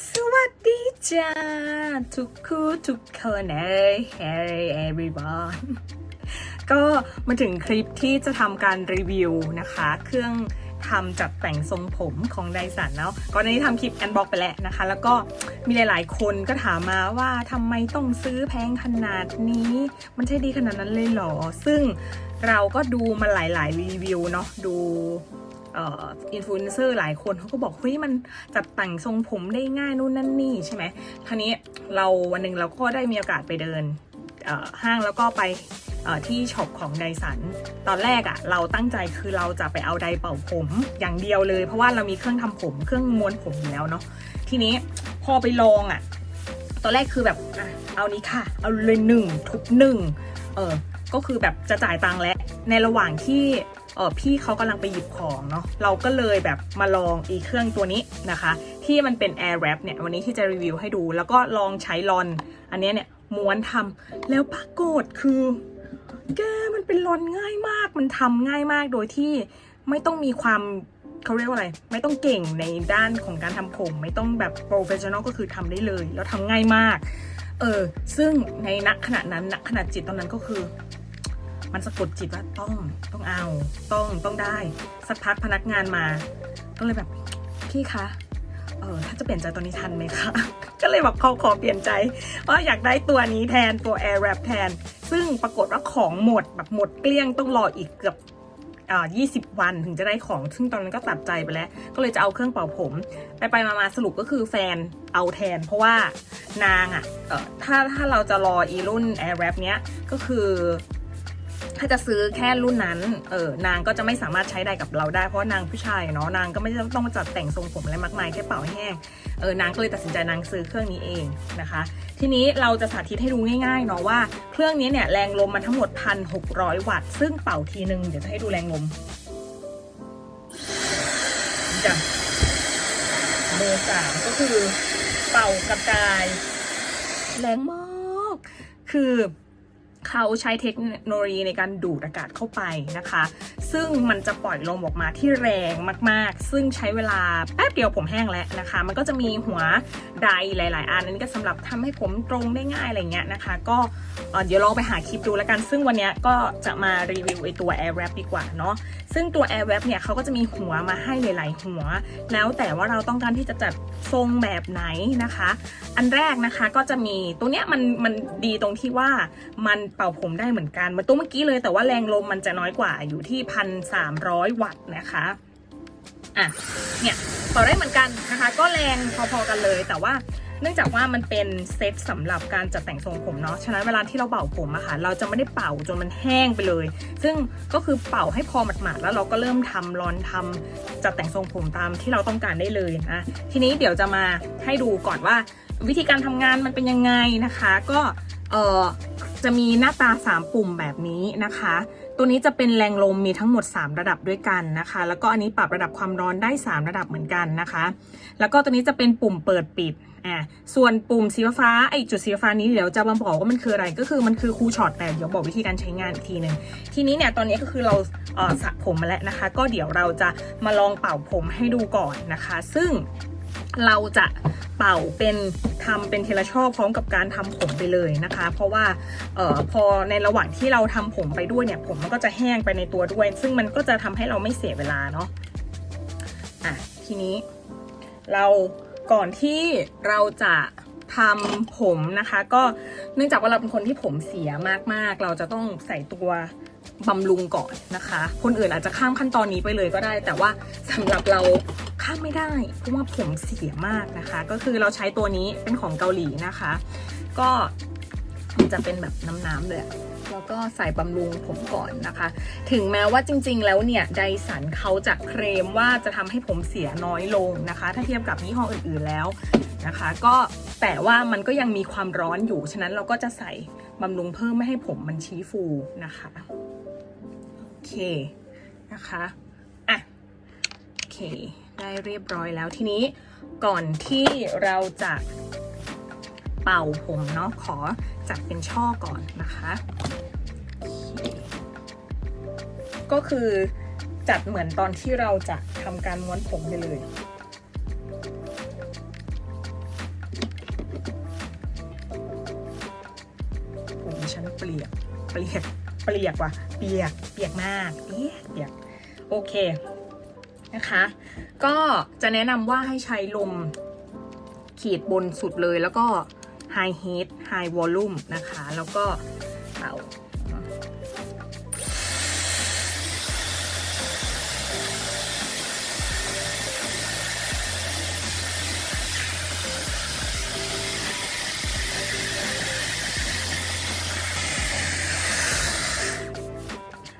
สวัสดีจ้าทุกคู่ทุกคนเอ้ย Hey everyone ก็มาถึงคลิปที่จะทำการรีวิวนะคะ เครื่องทำจัดแต่งทรงผมของไดสันเนาะก่อนหน้านี้ทำคลิปแอนบอกไปแล้วนะคะ แล้วก็มีหลายๆ คนก็ถามมาว่าทำไมต้องซื้อแพงขนาดนี้ มันใช่ดีขนาดนั้นเลยเหรอ ซึ่งเราก็ดูมาหลายๆ รีวิวเนาะดู อินฟลูเอนเซอร์หลายคนเขาก็บอกเฮ้ยมันจัดแต่งทรงผมได้ง่ายนู่นนั่นนี่ใช่ไหมทีนี้เราวันหนึ่งเราก็ได้มีโอกาสไปเดินห้างแล้วก็ไปที่ช็อปของไดสัน ตอนแรกอะ่ะเราตั้งใจคือเราจะไปเอาไดเป่าผมอย่างเดียวเลย เพราะว่าเรามีเครื่องทำผมเครื่องม้วนผมอยู่แล้วเนาะทีนี้พอไปลองอะ่ะ ตอนแรกคือแบบอะเอานี้ค่ะ เอาเลยหนึ่งทุกหนึ่งเออก็คือแบบจะจ่ายตังค์แล้วในระหว่างที่ เออพี่เขากำลังไปหยิบของเนาะเราก็เลยแบบมาลองอีเครื่องตัวนี้นะคะ ที่มันเป็น Air Wrap เนี่ยวันนี้ที่จะรีวิวให้ดู แล้วก็ลองใช้ลอน อันเนี้ยเนี่ยม้วนทำแล้วปรากฏคือแกมันเป็นลอนง่ายมากมันทำง่ายมากโดยที่ไม่ต้องมีความเขาเรียกว่าอะไร ไม่ต้องเก่งในด้านของการทำผม ไม่ต้องแบบโปรเฟชชั่นอลก็คือทำได้เลย แล้วทำง่ายมาก เออ ซึ่งในณขณะนั้นณขณะจิตตอนนั้นก็คือ มันสะกดจิตว่าต้องต้องเอา ต้องต้องได้ สักพักพนักงานมา ก็เลยแบบพี่คะเออถ้าจะเปลี่ยนใจตอนนี้ทันไหมคะ ก็เลยแบบเขาขอเปลี่ยนใจว่าอยากได้ตัวนี้แทนตัว Air Wrap แทน ซึ่งปรากฏว่าของหมดแบบหมดเกลี้ยงต้องรออีกเกือบอ่า20วันถึงจะได้ของ ซึ่งตอนนั้นก็ตัดใจไปแล้ว ก็เลยจะเอาเครื่องเป่าผม ไปไปมามาสรุปก็คือแฟนเอาแทน เพราะว่านางอะ่ะเออถ้าถ้าเราจะรออีรุ่น Air Wrap เนี้ยก็คือ ถ้าจะซื้อแค่รุ่นนั้น เออนางก็จะไม่สามารถใช้ได้กับเราได้เพราะนางผู้ชายเนาะนางก็ไม่ต้องจัดแต่งทรงผมอะไรมากมายแค่เป่าแห้งเออนางก็เลยตัดสินใจนางซื้อเครื่องนี้เองนะคะ ทีนี้เราจะสาธิตให้ดูง่ายๆเนาะว่าเครื่องนี้เนี่ยแรงลมมันทั้งหมด 1,600 วัตต์ ซึ่งเป่าทีนึงเดี๋ยวจะให้ดูแรงลมจ้ะเบอร์สามก็คือเป่ากระจาย แรงมาก คือ เขาใช้เทคโนโลยีในการดูดอากาศเข้าไปนะคะ ซึ่งมันจะปล่อยลมออกมาที่แรงมากๆ ซึ่งใช้เวลาแป๊บเดียวผมแห้งแล้วนะคะ มันก็จะมีหัวไดร์หลาย ๆ อันนั้นก็สำหรับทำให้ผมตรงได้ง่ายอะไรเงี้ยนะคะ ก็ เดี๋ยวลองไปหาคลิปดูแล้วกัน ซึ่งวันนี้ก็จะมารีวิวไอตัว Air Wrap ดีกว่าเนาะ ซึ่งตัว Air Wrap เนี่ยเขาก็จะมีหัวมาให้หลาย ๆ หัว แล้วแต่ว่าเราต้องการที่จะจัดทรงแบบไหนนะคะ อันแรกนะคะก็จะมีตัวเนี้ยมันมันดีตรงที่ว่ามันเป่าผมได้เหมือนกันเหมือนตัวเมื่อกี้เลย แต่ว่าแรงลมมันจะน้อยกว่าอยู่ที่พันสามร้อยวัตต์นะคะอะเนี่ยเป่าได้เหมือนกันนะคะ ก็แรงพอๆกันเลยแต่ว่า เนื่องจากว่ามันเป็นเซตสำหรับการจัดแต่งทรงผมเนาะ ฉะนั้นเวลาที่เราเป่าผมอะค่ะ เราจะไม่ได้เป่าจนมันแห้งไปเลย ซึ่งก็คือเป่าให้พอหมาดๆแล้วเราก็เริ่มทำรอนทำจัดแต่งทรงผมตามที่เราต้องการได้เลยนะ ทีนี้เดี๋ยวจะมาให้ดูก่อนว่า วิธีการทำงานมันเป็นยังไงนะคะ ก็เออจะมีหน้าตา 3 ปุ่มแบบนี้นะคะ ตัวนี้จะเป็นแรงลมมีทั้งหมด 3 ระดับด้วยกันนะคะ แล้วก็อันนี้ปรับระดับความร้อนได้ 3 ระดับเหมือนกันนะคะ แล้วก็ตัวนี้จะเป็นปุ่มเปิดปิด อ่าส่วนปุ่มสีฟ้าไอจุดสีฟ้านี้เดี๋ยวจะมาบอกว่ามันคืออะไรก็คือมันคือคูช็อตแต่เดี๋ยวบอกวิธีการใช้งานอีกทีหนึ่งทีนี้เนี่ยตอนนี้ก็คือเราเอ่อสระผมมาแล้วนะคะ ก็เดี๋ยวเราจะมาลองเป่าผมให้ดูก่อนนะคะ ซึ่งเราจะเป่าเป็นทำเป็นเทีละช่อพร้อมกับการทำผมไปเลยนะคะ เพราะว่าเอ่อพอในระหว่างที่เราทำผมไปด้วยเนี่ย ผมมันก็จะแห้งไปในตัวด้วย ซึ่งมันก็จะทำให้เราไม่เสียเวลาเนาะอะทีนี้เรา ก่อนที่เราจะทำผมนะคะ ก็เนื่องจากว่าเราเป็นคนที่ผมเสียมากๆ เราจะต้องใส่ตัวบำรุงก่อนนะคะ คนอื่นอาจจะข้ามขั้นตอนนี้ไปเลยก็ได้ แต่ว่าสำหรับเราข้ามไม่ได้เพราะว่าผมเสียมากนะคะ ก็คือเราใช้ตัวนี้เป็นของเกาหลีนะคะ ก็ มันจะเป็นแบบน้ำๆเลยแล้วก็ใส่บำรุงผมก่อนนะคะ ถึงแม้ว่าจริง ๆ แล้วเนี่ยไดสันเขาจะเคลมว่าจะทำให้ผมเสียน้อยลงนะคะ ถ้าเทียบกับยี่ห้ออื่นๆแล้วนะคะ ก็แต่ว่ามันก็ยังมีความร้อนอยู่ ฉะนั้นเราก็จะใส่บำรุงเพิ่มไม่ให้ผมมันชี้ฟูนะคะโอเคนะคะอะโอเค ได้เรียบร้อยแล้วทีนี้ก่อนที่เราจะ เป่าผมเนาะขอจัดเป็นช่อก่อนนะคะ ก็คือจัดเหมือนตอนที่เราจะทำการม้วนผมไปเลยผมฉันเปียกเปียกเปียกว่ะเปียกเปียกมากเปียกโอเคนะคะ ก็จะแนะนำว่าให้ใช้ลมขีดบนสุดเลยแล้วก็ high heat high volume นะคะ แล้วก็เป่า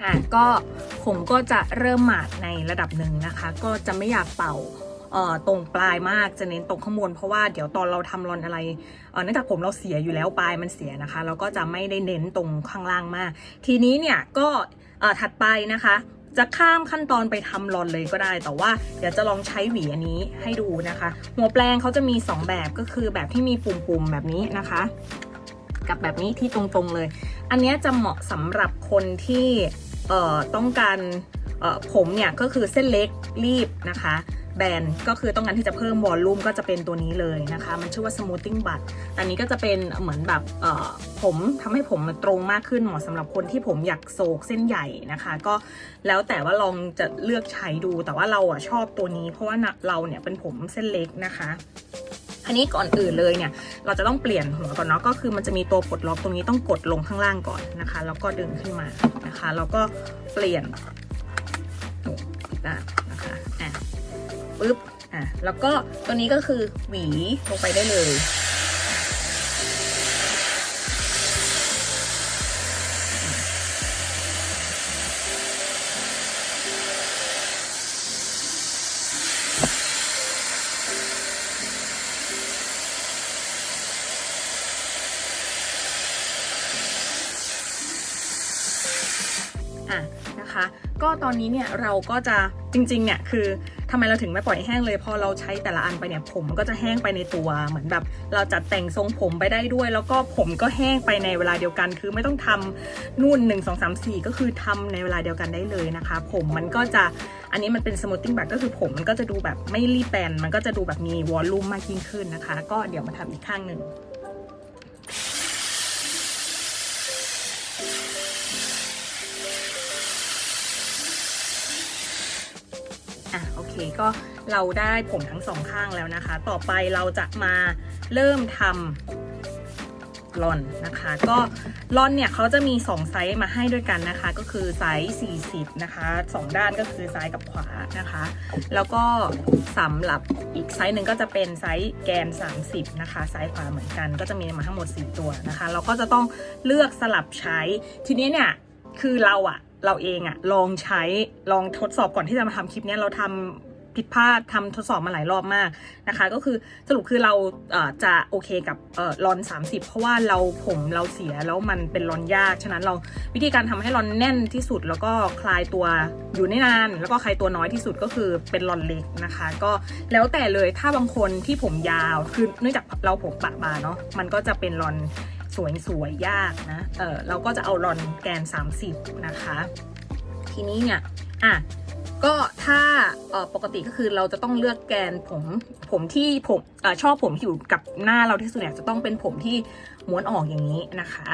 อะก็ผมก็จะเริ่มหมาดในระดับหนึ่งนะคะ ก็จะไม่อยากเป่า ตรงปลายมากจะเน้นตรงข้างบนเพราะว่าเดี๋ยวตอนเราทำรอนอะไรเนื่องจากผมเราเสียอยู่แล้วปลายมันเสียนะคะ เราก็จะไม่ได้เน้นตรงข้างล่างมาก ทีนี้เนี่ยก็ถัดไปนะคะจะข้ามขั้นตอนไปทำรอนเลยก็ได้ แต่ว่าเดี๋ยวจะลองใช้หวีอันนี้ให้ดูนะคะ หัวแปลงเขาจะมี 2 แบบก็คือแบบที่มีปุ่มๆแบบนี้นะคะ กับแบบนี้ที่ตรงๆเลย อันนี้จะเหมาะสำหรับคนที่ต้องการผมเนี่ยก็คือเส้นเล็กรีบนะคะ แบนก็คือต้องการที่จะเพิ่มวอลลุ่มก็จะเป็นตัวนี้เลยนะคะ มันชื่อว่า smoothing bud อันนี้ก็จะเป็นเหมือนแบบผมทำให้ผมมันตรงมากขึ้นเหมาะสำหรับคนที่ผมอยากโศกเส้นใหญ่นะคะ ก็แล้วแต่ว่าลองจะเลือกใช้ดูแต่ว่าเราอะชอบตัวนี้ เพราะว่าเราเนี่ยเป็นผมเส้นเล็กนะคะอันนี้ก่อนอื่นเลยเนี่ย เราจะต้องเปลี่ยนหัวก่อนเนาะก็คือมันจะมีตัวปลดล็อกตรงนี้ต้องกดลงข้างล่างก่อนนะคะ แล้วก็ดึงขึ้นมานะคะ แล้วก็เปลี่ยนโอ้ผิดด้านนะคะอะ ปึ๊บอะแล้วก็ตัวนี้ก็คือหวีลงไปได้เลยอะนะคะก็ตอนนี้เนี่ยเราก็จะจริงๆเนี่ยคือ ทำไมเราถึงไม่ปล่อยให้แห้งเลย พอเราใช้แต่ละอันไปเนี่ยผมก็จะแห้งไปในตัว เหมือนแบบเราจัดแต่งทรงผมไปได้ด้วย แล้วก็ผมก็แห้งไปในเวลาเดียวกัน คือไม่ต้องทำนู่น 1 2 3 4 ก็คือทำในเวลาเดียวกันได้เลยนะคะ ผมมันก็จะอันนี้มันเป็นสมูทติ้งแบบก็คือผมมันก็จะดูแบบไม่รีบแบนมันก็จะดูแบบมีวอลลุ่มมากยิ่งขึ้นนะคะ ก็เดี๋ยวมาทำอีกข้างหนึ่ง อะโอเคก็เราได้ผมทั้งสองข้างแล้วนะคะ ต่อไปเราจะมาเริ่มทำลอนนะคะ ก็ลอนเนี่ยเขาจะมี 2 ไซส์มาให้ด้วยกันนะคะ ก็คือไซส์ 40 นะคะ 2 ด้านก็คือซ้ายกับขวานะคะ แล้วก็สำหรับอีกไซส์หนึ่งก็จะเป็นไซส์แกน 30 นะคะ ซ้ายขวาเหมือนกัน ก็จะมีมาทั้งหมด 4 ตัวนะคะ เราก็จะต้องเลือกสลับใช้ ทีนี้เนี่ยคือเราอะเราเองอะลองใช้ลองทดสอบก่อนที่จะมาทำคลิปนี้เราทำ ผิดพลาดทำทดสอบมาหลายรอบมากนะคะ ก็คือสรุปคือเราเจะโอเคกับเอ่อรอน 30 เพราะว่าเราผมเราเสียแล้วมันเป็นรอนยาก ฉะนั้นเราวิธีการทำให้รอนแน่นที่สุด แล้วก็คลายตัวอยู่ได้นาน แล้วก็คลายตัวน้อยที่สุดก็คือเป็นรอนเล็กนะคะ ก็แล้วแต่เลยถ้าบางคนที่ผมยาวคือเนื่องจากเราผมปะบาเนาะมันก็จะเป็นรอนสวยสวยยากนะ เออเราก็จะเอารอนแกน 30 นะคะ ทีนี้เนี่ย อะ ก็ถ้าปกติก็คือเราจะต้องเลือกแกนผมผมที่ผมอชอบผมที่อยู่กับหน้าเราที่สุดเนี่ยจะต้องเป็นผมที่ม้วนออกอย่างนี้นะคะ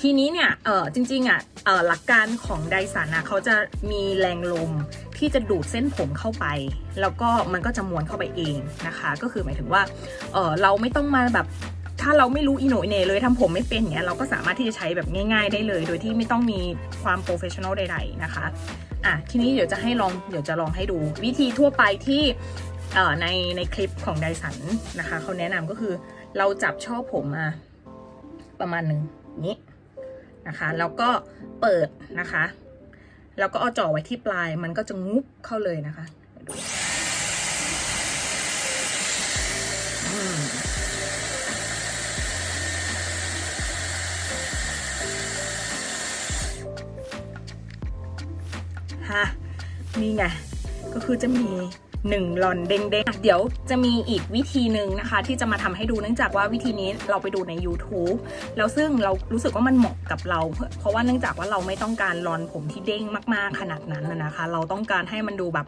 ทีนี้เนี่ยจริงๆอะหลักการของไดสันนะเขาจะมีแรงลมที่จะดูดเส้นผมเข้าไป แล้วก็มันก็จะม้วนเข้าไปเองนะคะ ก็คือหมายถึงว่าเเราไม่ต้องมาแบบถ้าเราไม่รู้อิโนอิเนเลยทำผมไม่เป็นอย่างเงี้ยเราก็สามารถที่จะใช้แบบง่าย ๆ ได้เลย โดยที่ไม่ต้องมีความโปรเฟชชั่นอลใด ๆ นะคะ อะทีนี้เดี๋ยวจะให้ลองเดี๋ยวจะลองให้ดู วิธีทั่วไปที่ในในคลิปของไดสันนะคะเขาแนะนำก็คือเราจับช่อผมมาประมาณหนึ่งนี้นะคะแล้วก็เปิดนะคะแล้วก็เอาจ่อไว้ที่ปลายมันก็จะงุบเข้าเลยนะคะ ฮะนี่ไงก็คือจะมีหนึ่งหลอนเด้งๆ เดี๋ยวจะมีอีกวิธีหนึ่งนะคะ ที่จะมาทำให้ดูเนื่องจากว่าวิธีนี้เราไปดูใน YouTube แล้วซึ่งเรารู้สึกว่ามันเหมาะกับเรา เพราะว่าเนื่องจากว่าเราไม่ต้องการรอนผมที่เด้งมากๆขนาดนั้นนะนะคะ เราต้องการให้มันดูแบบ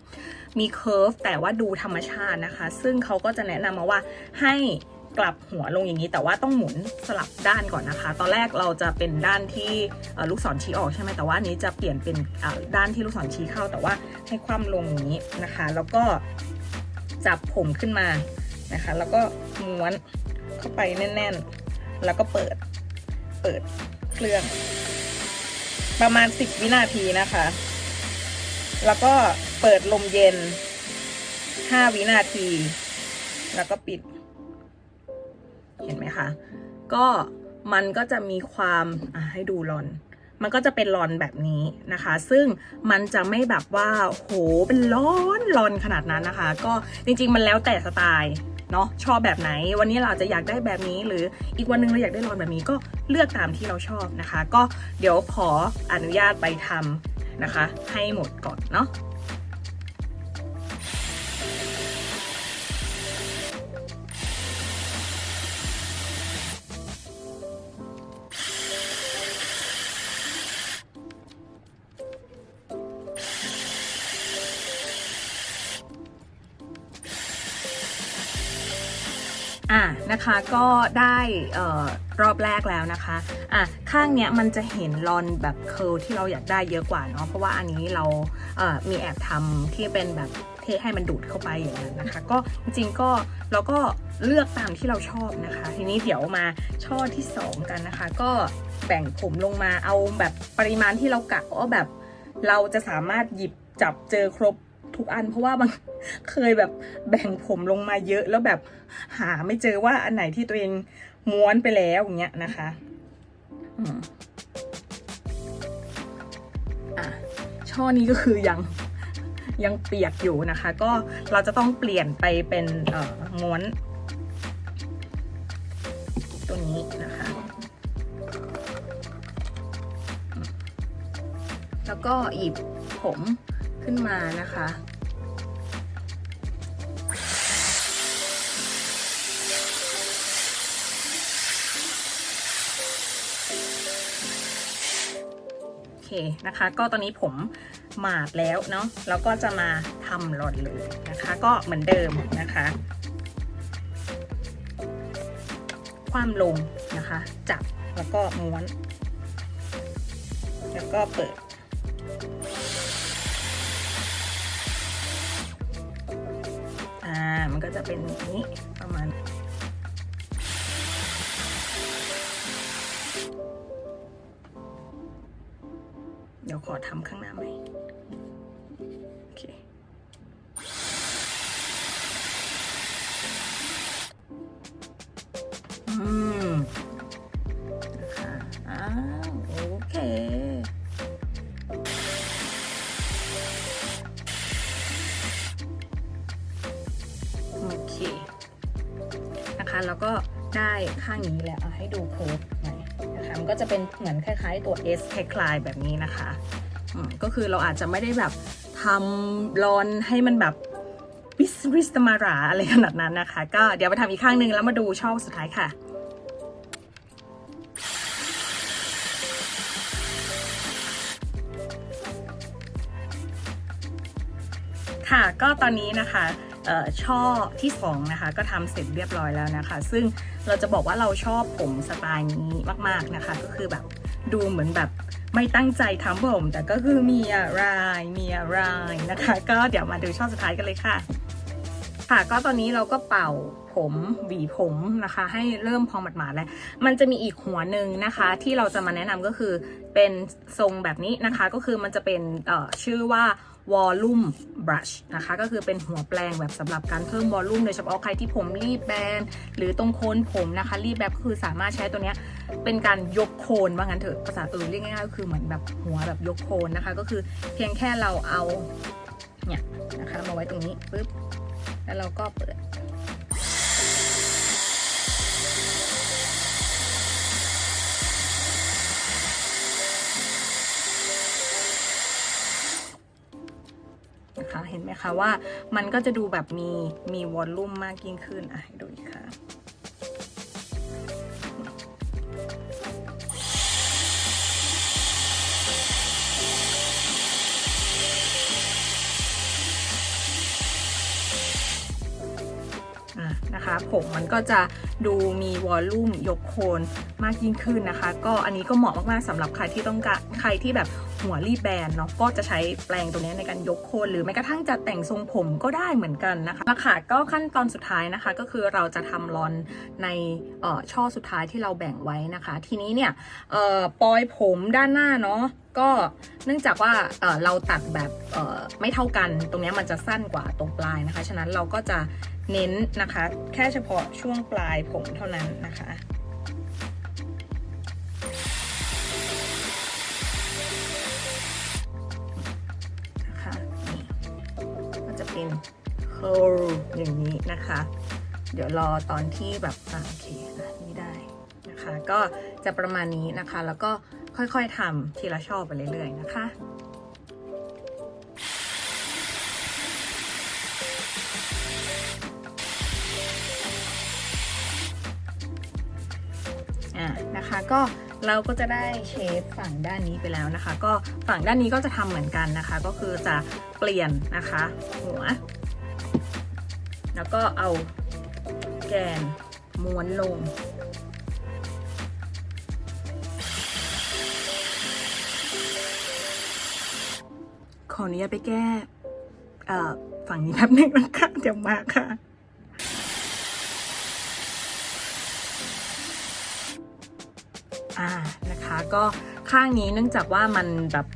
มีเคอร์ฟแต่ว่าดูธรรมชาตินะคะ ซึ่งเขาก็จะแนะนำมาว่าให้ กลับหัวลงอย่างนี้ แต่ว่าต้องหมุนสลับด้านก่อนนะคะ ตอนแรกเราจะเป็นด้านที่ลูกศรชี้ออกใช่ไหมแต่ว่าอันนี้จะเปลี่ยนเป็นด้านที่ลูกศรชี้เข้า แต่ว่าให้คว่ำลงอย่างนี้นะคะ แล้วก็จับผมขึ้นมานะคะ แล้วก็ม้วนเข้าไปแน่น ๆ แล้วก็เปิดเปิดเครื่อง ประมาณ 10 วินาทีนะคะ แล้วก็เปิดลมเย็น 5 วินาที แล้วก็ปิด นไหมคะ ก็มันก็จะมีความให้ดูรอน มันก็จะเป็นรอนแบบนี้นะคะ ซึ่งมันจะไม่แบบว่าโหเป็นร้อนรอนขนาดนั้นนะคะ ก็จริงๆมันแล้วแต่สไตล์เนาะชอบแบบไหน วันนี้เราจะอยากได้แบบนี้ หรืออีกวันหนึงเราอยากได้รอนแบบนี้ก็เลือกตามที่เราชอบนะคะ ก็เดี๋ยวขออนุญาตไปทำนะคะ ให้หมดก่อนเนาะ ก็ได้ออรอบแรกแล้วนะคะอะข้างเนี้ยมันจะเห็นรอนแบบเคิลที่เราอยากได้เยอะกว่าเนาะเพราะว่าอันนี้เราเมีแอบทำที่เป็นแบบเทให้มันดูดเข้าไปอย่างนั้นนะคะ ก็จริงๆก็เราก็เลือกตามที่เราชอบนะคะ ทีนี้เดี๋ยวมาช่อที่สองกันนะคะ ก็แบ่งผมลงมาเอาแบบปริมาณที่เรากะว่าแบบ เราจะสามารถหยิบจับเจอครบ ทุกอัน เพราะว่าบางเคยแบบแบ่งผมลงมาเยอะแล้วแบบหาไม่เจอว่าอันไหนที่ตัวเองม้วนไปแล้วอย่างเงี้ยนะคะอะช่อนี้ก็คือยังยังเปียกอยู่นะคะ ก็เราจะต้องเปลี่ยนไปเป็นเอ่อม้วนตัวนี้นะคะ แล้วก็หยิบผม ขึ้นมานะคะ โอเคนะคะ ก็ตอนนี้ผมหมาดแล้วเนาะแล้วก็จะมาทำหลอดเลยนะคะ ก็เหมือนเดิมนะคะ คว่ำลงนะคะ จับแล้วก็ม้วน แล้วก็เปิด จะเป็นนี้ประมาณเดี๋ยวขอทำข้างหน้าใหม่โอเค แล้วก็ได้ข้างนี้แล้วให้ดูเคิร์ฟหน่อยนะคะมันก็จะเป็นเหมือนคล้าย ๆ ตัว S คล้ายๆแบบนี้นะคะก็คือเราอาจจะไม่ได้แบบทำรอนให้มันแบบวิสริสมาราอะไรขนาดนั้นนะคะ ก็เดี๋ยวไปทำอีกข้างหนึ่งแล้วมาดูช่องสุดท้ายค่ะค่ะก็ตอนนี้นะคะ ช่อที่สองนะคะ ก็ทำเสร็จเรียบร้อยแล้วนะคะ ซึ่งเราจะบอกว่าเราชอบผมสไตล์นี้มาก ๆนะคะ ก็คือแบบดูเหมือนแบบไม่ตั้งใจทำผม แต่ก็คือมีอะไรมีอะไรนะคะ ก็เดี๋ยวมาดูช่อสุดท้ายกันเลยค่ะ ค่ะก็ตอนนี้เราก็เป่าผมหวีผมนะคะ ให้เริ่มพองหมาดๆแล้ว มันจะมีอีกหัวหนึ่งนะคะ ที่เราจะมาแนะนำก็คือเป็นทรงแบบนี้นะคะ ก็คือมันจะเป็นเอ่ อชื่อว่า volume brush นะคะ ก็คือเป็นหัวแปลงแบบสำหรับการเพิ่มวอลลุ่มโดยเฉพาะใครที่ผมรีบแบนหรือตรงโคนผมนะคะ รีบแบบก็คือสามารถใช้ตัวเนี้ยเป็นการยกโคนว่างั้นเถอะภาษาอื่นเรียกง่ายๆก็คือเหมือนแบบหัวแบบยกโคนนะคะ ก็คือเพียงแค่เราเอาเนี่ยนะคะมาไว้ตรงนี้ปุ๊บแล้วเราก็เปิด ห็นไหมคะว่ามันก็จะดูแบบมีมีวอลลุ่มมากยิ่งขึ้นอะให้ดูอีกค่ะนะคะผมมันก็จะดูมีวอลลุ่มยกโคนมากยิ่งขึ้นนะคะ ก็อันนี้ก็เหมาะมากๆสำหรับใครที่ต้องการใครที่แบบ หัวรีบแบนเนาะก็จะใช้แปลงตัวนี้ในการยกโคนหรือแม้กระทั่งจะแต่งทรงผมก็ได้เหมือนกันนะคะมาค่ะก็ขั้นตอนสุดท้ายนะคะก็คือเราจะทำรอนในช่อช่อสุดท้ายที่เราแบ่งไว้นะคะ ทีนี้เนี่ยเอ่อปลอยผมด้านหน้าเนาะก็เนื่องจากว่าเเราตัดแบบไม่เท่ากัน ตรงนี้มันจะสั้นกว่าตรงปลายนะคะ ฉะนั้นเราก็จะเน้นนะคะ แค่เฉพาะช่วงปลายผมเท่านั้นนะคะ ก็จะเป็น curl อย่างนี้นะคะ เดี๋ยวรอตอนที่แบบโอเคนะนี่ได้นะคะ ก็จะประมาณนี้นะคะ แล้วก็ค่อยๆทำทีละช่อไปเรื่อยๆนะคะอะนะคะก็ เราก็จะได้เชฟฝั่งด้านนี้ไปแล้วนะคะ ก็ฝั่งด้านนี้ก็จะทำเหมือนกันนะคะ ก็คือจะเปลี่ยนนะคะ หัว แล้วก็เอาแกนม้วนลงขออนุญาตไปแก้ฝั่งนี้แป๊บนึงนะคะเดี๋ยวมาค่ะ อ่านะคะก็ข้างนี้เนื่องจากว่ามันแบบ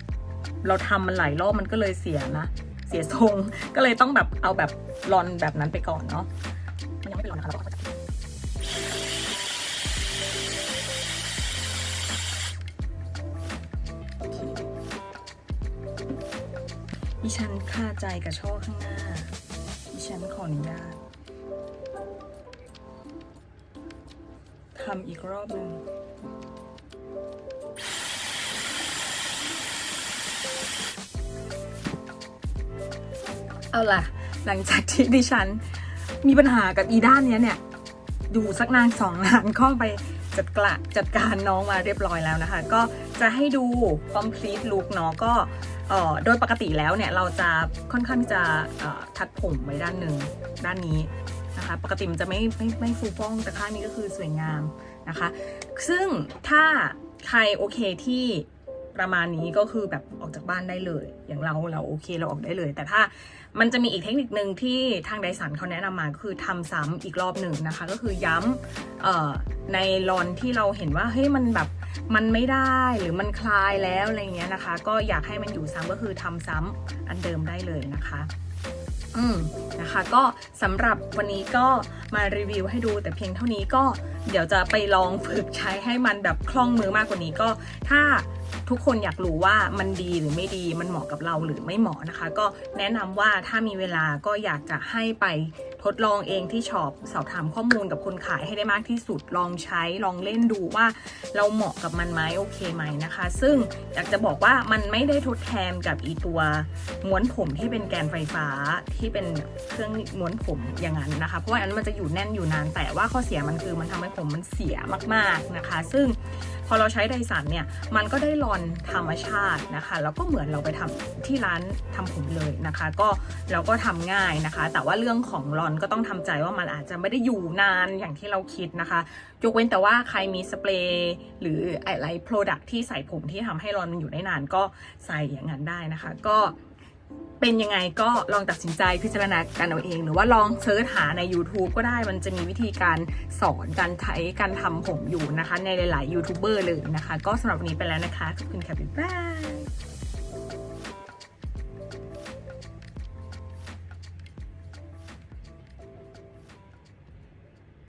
เราทำมันหลายรอบมันก็เลยเสียนะ เสียทรงก็เลยต้องแบบเอาแบบรอนแบบนั้นไปก่อนเนาะมันยังไม่เป็นรอนนะคะเราก็จะดิฉันคาใจกับช่อข้างหน้าดิฉันขออนุญาตทำอีกรอบหนึ่ง เอาล่ะ หลังจากที่ดิฉันมีปัญหากับอีด้านนี้เนี่ย อยู่สักนานสองนานก็ไปจัดกระจัดการน้องมาเรียบร้อยแล้วนะคะ ก็จะให้ดู complete look เนาะก็โดยปกติแล้วเนี่ยเราจะค่อนข้างจะทัดผมไว้ด้านหนึ่งด้านนี้นะคะ ปกติมันจะไม่ไม่ไม่ฟูฟ่องแต่ข้างนี้ก็คือสวยงามนะคะ ซึ่งถ้าใครโอเคที่ประมาณนี้ก็คือแบบออกจากบ้านได้เลย อย่างเราเราโอเคเราออกได้เลย แต่ถ้า มันจะมีอีกเทคนิคหนึ่งที่ทางไดสันเขาแนะนำมาก็คือทำซ้ำอีกรอบหนึ่งนะคะ ก็คือย้ำในรอนที่เราเห็นว่าเฮ้ยมันแบบมันไม่ได้หรือมันคลายแล้วอะไรเงี้ยนะคะ ก็อยากให้มันอยู่ซ้ำก็คือทำซ้ำอันเดิมได้เลยนะคะอืมนะคะก็สำหรับวันนี้ก็มารีวิวให้ดูแต่เพียงเท่านี้ก็เดี๋ยวจะไปลองฝึกใช้ให้มันแบบคล่องมือมากกว่านี้ก็ถ้า ทุกคนอยากรู้ว่ามันดีหรือไม่ดีมันเหมาะกับเราหรือไม่เหมาะนะคะ ก็แนะนำว่าถ้ามีเวลาก็อยากจะให้ไปทดลองเองที่ช็อปสอบถามข้อมูลกับคนขายให้ได้มากที่สุดลองใช้ลองเล่นดูว่าเราเหมาะกับมันไหมโอเคไหมนะคะ ซึ่งอยากจะบอกว่ามันไม่ได้ทดแทนกับอีตัวม้วนผมที่เป็นแกนไฟฟ้าที่เป็นเครื่องม้วนผมอย่างนั้นนะคะ เพราะว่าอันนั้นมันจะอยู่แน่นอยู่นานแต่ว่าข้อเสียมันคือมันทำให้ผมมันเสียมาก ๆนะคะ ซึ่ง พอเราใช้ไดสันเนี่ย มันก็ได้รอนธรรมชาตินะคะ แล้วก็เหมือนเราไปทำที่ร้านทำผมเลยนะคะ ก็เราก็ทำง่ายนะคะ แต่ว่าเรื่องของรอนก็ต้องทำใจว่ามันอาจจะไม่ได้อยู่นานอย่างที่เราคิดนะคะ ยกเว้นแต่ว่าใครมีสเปรย์หรืออะไรโปรดักที่ใส่ผมที่ทำให้รอนมันอยู่ได้นานก็ใส่อย่างนั้นได้นะคะ ก็ เป็นยังไงก็ลองตัดสินใจพิจารณากันเอาเอง หรือว่าลองเซิร์ชหาใน YouTube ก็ได้มันจะมีวิธีการสอนการใช้การทำผมอยู่นะคะ ในหลาย ๆ ยูทูบเบอร์เลยนะคะ ก็สำหรับวันนี้ไปแล้วนะคะ ขอบคุณค่ะ บ๊ายบาย